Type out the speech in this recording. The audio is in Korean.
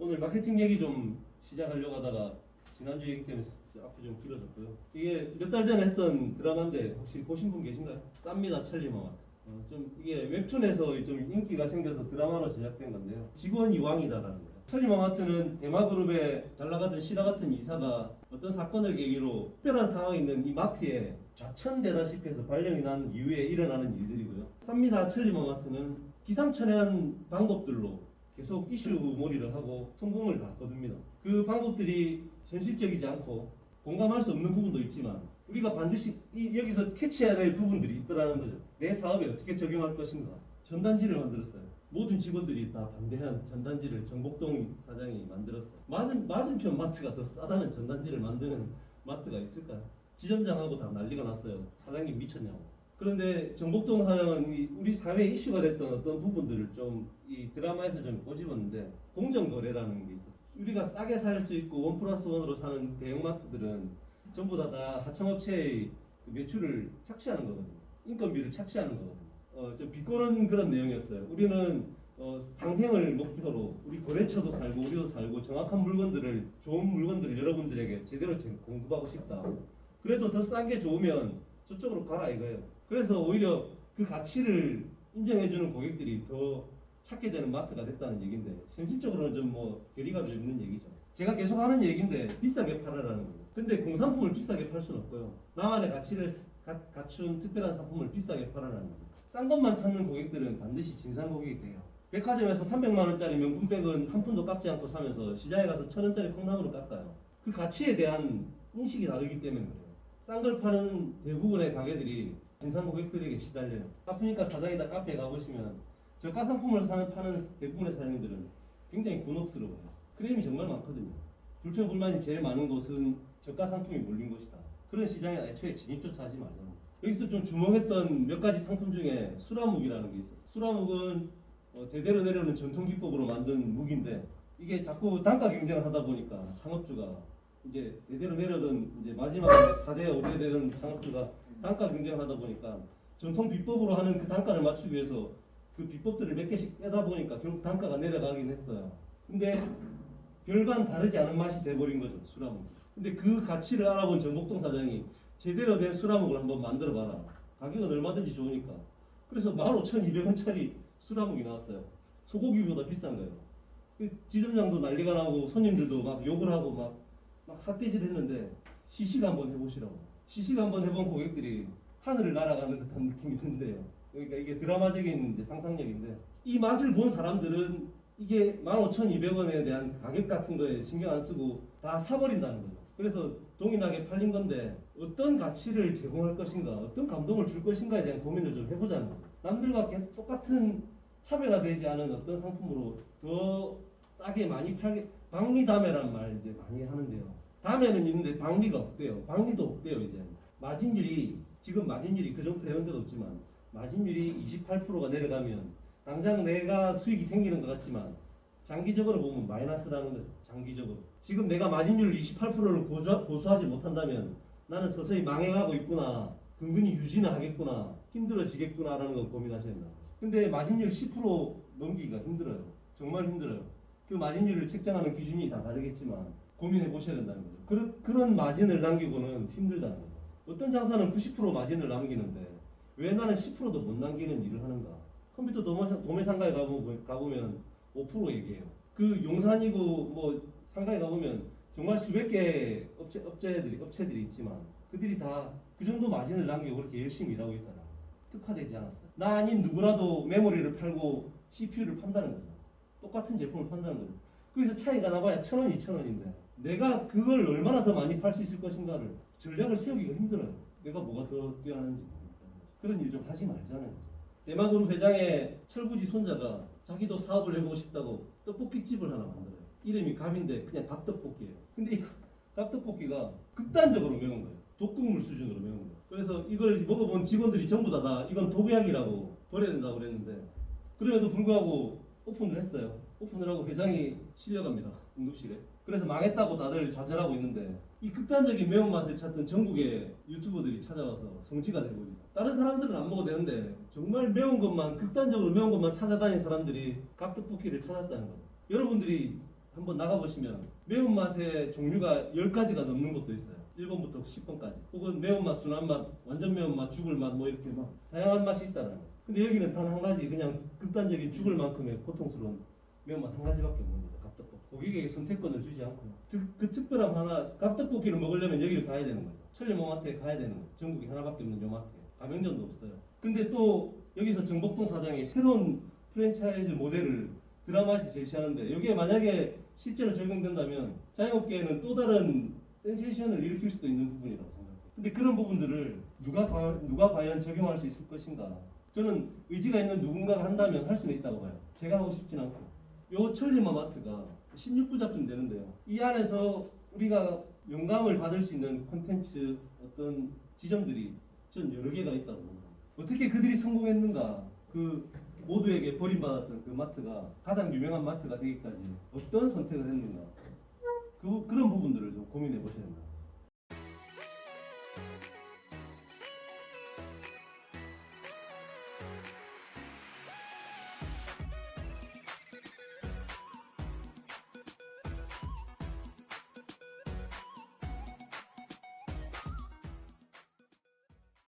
오늘 마케팅 얘기 좀 시작하려고 하다가 지난주 얘기 때문에 앞이 좀 길어졌고요. 이게 몇 달 전에 했던 드라마인데 혹시 보신 분 계신가요? 쌉니다 천리마마트. 어, 좀 이게 웹툰에서 좀 인기가 생겨서 드라마로 제작된 건데요. 직원이 왕이다라는 거예요. 천리마마트는 대마그룹의 잘 나가던 실화 같은 이사가 어떤 사건을 계기로 특별한 상황이 있는 이 마트에 좌천되다시피 해서 발령이 난 이후에 일어나는 일들이고요. 쌉니다 천리마마트는 기상천외한 방법들로 계속 이슈 몰이를 하고 성공을 다 거둡니다. 그 방법들이 현실적이지 않고 공감할 수 없는 부분도 있지만 우리가 반드시 이- 여기서 캐치해야 될 부분들이 있더라는 거죠. 내 사업에 어떻게 적용할 것인가. 전단지를 만들었어요. 모든 직원들이 다 반대한 전단지를 정복동 사장이 만들었어요. 맞은, 맞은편 마트가 더 싸다는 전단지를 만드는 마트가 있을까요? 지점장하고 다 난리가 났어요. 사장님 미쳤냐고. 그런데 정복동 사장은 이 우리 사회 이슈가 됐던 어떤 부분들을 좀 이 드라마에서 좀 꼬집었는데 공정거래라는 게 있었어요. 우리가 싸게 살 수 있고 원 플러스 원으로 사는 대형마트들은 전부 다, 다 하청업체의 그 매출을 착취하는 거거든요. 인건비를 착취하는 거거든요. 어, 좀 비꼬는 그런 내용이었어요. 우리는 어, 상생을 목표로 우리 거래처도 살고 우리도 살고 정확한 물건들을 좋은 물건들을 여러분들에게 제대로 제- 공급하고 싶다. 그래도 더 싼 게 좋으면 저쪽으로 가라 이거예요. 그래서 오히려 그 가치를 인정해주는 고객들이 더 찾게 되는 마트가 됐다는 얘기인데 현실적으로는 좀 뭐 괴리가 좀 있는 얘기죠. 제가 계속 하는 얘기인데 비싸게 팔아라는 거예요. 근데 공산품을 비싸게 팔 수는 없고요. 나만의 가치를 가, 갖춘 특별한 상품을 비싸게 팔아라는 거예요. 싼 것만 찾는 고객들은 반드시 진상 고객이 돼요. 백화점에서 300만 원짜리 명품백은 한 푼도 깎지 않고 사면서 시장에 가서 천 원짜리 콩나물을 깎아요. 그 가치에 대한 인식이 다르기 때문에 그래요. 싼 걸 파는 대부분의 가게들이 진상 고객들에게 시달려요. 아프니까 사장이다 카페에 가보시면 저가 상품을 파는 대부분의 사장님들은 굉장히 곤혹스러워요. 크레임이 정말 많거든요. 불평 불만이 제일 많은 곳은 저가 상품이 몰린 곳이다. 그런 시장에 애초에 진입조차 하지 말자. 여기서 좀 주목했던 몇 가지 상품 중에 수라묵이라는 게 있어요. 수라묵은 어, 대대로 내려오는 전통 기법으로 만든 묵인데 이게 자꾸 단가 경쟁을 하다 보니까 창업주가 이제 대대로 내려오던 이제 마지막 4대 5대 되던 창업주가 단가 경쟁을 하다 보니까 전통 비법으로 하는 그 단가를 맞추기 위해서 그 비법들을 몇 개씩 빼다 보니까 결국 단가가 내려가긴 했어요. 근데 별반 다르지 않은 맛이 돼버린 거죠 수라묵. 근데 그 가치를 알아본 정복동 사장이 제대로 된 수라묵을 한번 만들어봐라. 가격은 얼마든지 좋으니까. 그래서 15,200원짜리 수라묵이 나왔어요. 소고기보다 비싼 거예요. 그 지점장도 난리가 나고 손님들도 막 욕을 하고 막, 막 삿대질 했는데 시식 한번 해보시라고. 시식 한번 해본 고객들이 하늘을 날아가는 듯한 느낌이 든대요. 그러니까 이게 드라마적인 상상력인데 이 맛을 본 사람들은 이게 15,200원에 대한 가격 같은 거에 신경 안 쓰고 다 사버린다는 거죠. 그래서 동일하게 팔린 건데 어떤 가치를 제공할 것인가, 어떤 감동을 줄 것인가에 대한 고민을 좀 해보자는 거죠. 남들과 똑같은 차별화되지 않은 어떤 상품으로 더 싸게 많이 팔게 방리담회란 말 이제 많이 하는데요. 담회는 있는데 방리가 없대요. 방리도 없대요 이제. 마진율이 지금 마진율이 그 정도 되는 데도 없지만 마진율이 28%가 내려가면 당장 내가 수익이 생기는 것 같지만 장기적으로 보면 마이너스라는 거죠. 장기적으로. 지금 내가 마진율 28%를 고수, 고수하지 못한다면 나는 서서히 망해가고 있구나. 근근히 유지는 하겠구나. 힘들어지겠구나라는 걸 고민하셔야 된다. 근데 마진율 10% 넘기기가 힘들어요. 정말 힘들어요. 그 마진율을 책정하는 기준이 다 다르겠지만 고민해 보셔야 된다는 거죠. 그런, 그런 마진을 남기고는 힘들다는 거죠. 어떤 장사는 90% 마진을 남기는데 왜 나는 10%도 못 남기는 일을 하는가? 컴퓨터 도매, 상가에 가보, 가보면 5% 얘기해요. 그 용산이고 뭐 상가에 가보면 정말 수백 개의 업체, 업체들이, 업체들이 있지만 그들이 다 그 정도 마진을 남기고 그렇게 열심히 일하고 있다라. 특화되지 않았어요. 나 아닌 누구라도 메모리를 팔고 CPU를 판다는 거죠. 똑같은 제품을 판다는 거죠. 거기서 차이가 나봐야 천 원, 이천 원인데 내가 그걸 얼마나 더 많이 팔 수 있을 것인가를 전략을 세우기가 힘들어요. 내가 뭐가 더 뛰어나는지 모르니까. 그런 일 좀 하지 말자는. 대마그룹 회장의 철부지 손자가 자기도 사업을 해보고 싶다고 떡볶이집을 하나 만들어요. 이름이 갑인데 그냥 갑떡볶이에요. 근데 이 갑떡볶이가 극단적으로 매운 거예요. 독극물 수준으로 매운 거예요. 그래서 이걸 먹어본 직원들이 전부 다, 다 이건 독약이라고 버려야 된다고 그랬는데 그럼에도 불구하고 오픈을 했어요. 오픈을 하고 회장이 실려갑니다. 응급실에. 그래서 망했다고 다들 좌절하고 있는데 이 극단적인 매운맛을 찾던 전국의 유튜버들이 찾아와서 성지가 되고입니다. 다른 사람들은 안 먹어도 되는데 정말 매운 것만 극단적으로 매운 것만 찾아다닌 사람들이 갑떡볶이를 찾았다는 거예요. 여러분들이 한번 나가보시면 매운맛의 종류가 10가지가 넘는 것도 있어요 1번부터 10번까지 혹은 매운맛, 순한맛, 완전 매운맛, 죽을 맛 뭐 이렇게 막 다양한 맛이 있다는 거 근데 여기는 단 한 가지 그냥 극단적인 죽을 만큼의 고통스러운 매운맛 한 가지밖에 없는 거죠 고객에게 선택권을 주지 않고요 그, 그 특별함 하나 갑떡볶이를 먹으려면 여기를 가야 되는 거죠 천리모마트에 가야 되는 거죠 전국에 하나밖에 없는 요마트에 가맹점도 없어요 근데 또 여기서 정복동 사장이 새로운 프랜차이즈 모델을 드라마에서 제시하는데 여기에 만약에 실제로 적용된다면 자영업계에는 또 다른 센세이션을 일으킬 수도 있는 부분이라고 생각해요. 근데 그런 부분들을 누가 과, 누가 과연 적용할 수 있을 것인가? 저는 의지가 있는 누군가가 한다면 할 수는 있다고 봐요. 제가 하고 싶진 않고. 요 천리마마트가 16부작쯤 되는데요. 이 안에서 우리가 영감을 받을 수 있는 콘텐츠 어떤 지점들이 전 여러 개가 있다고 봅니다. 어떻게 그들이 성공했는가? 그 모두에게 버림받았던 그 마트가 가장 유명한 마트가 되기까지 어떤 선택을 했는가? 그, 그런 부분들을 좀 고민해 보셔야 됩니다.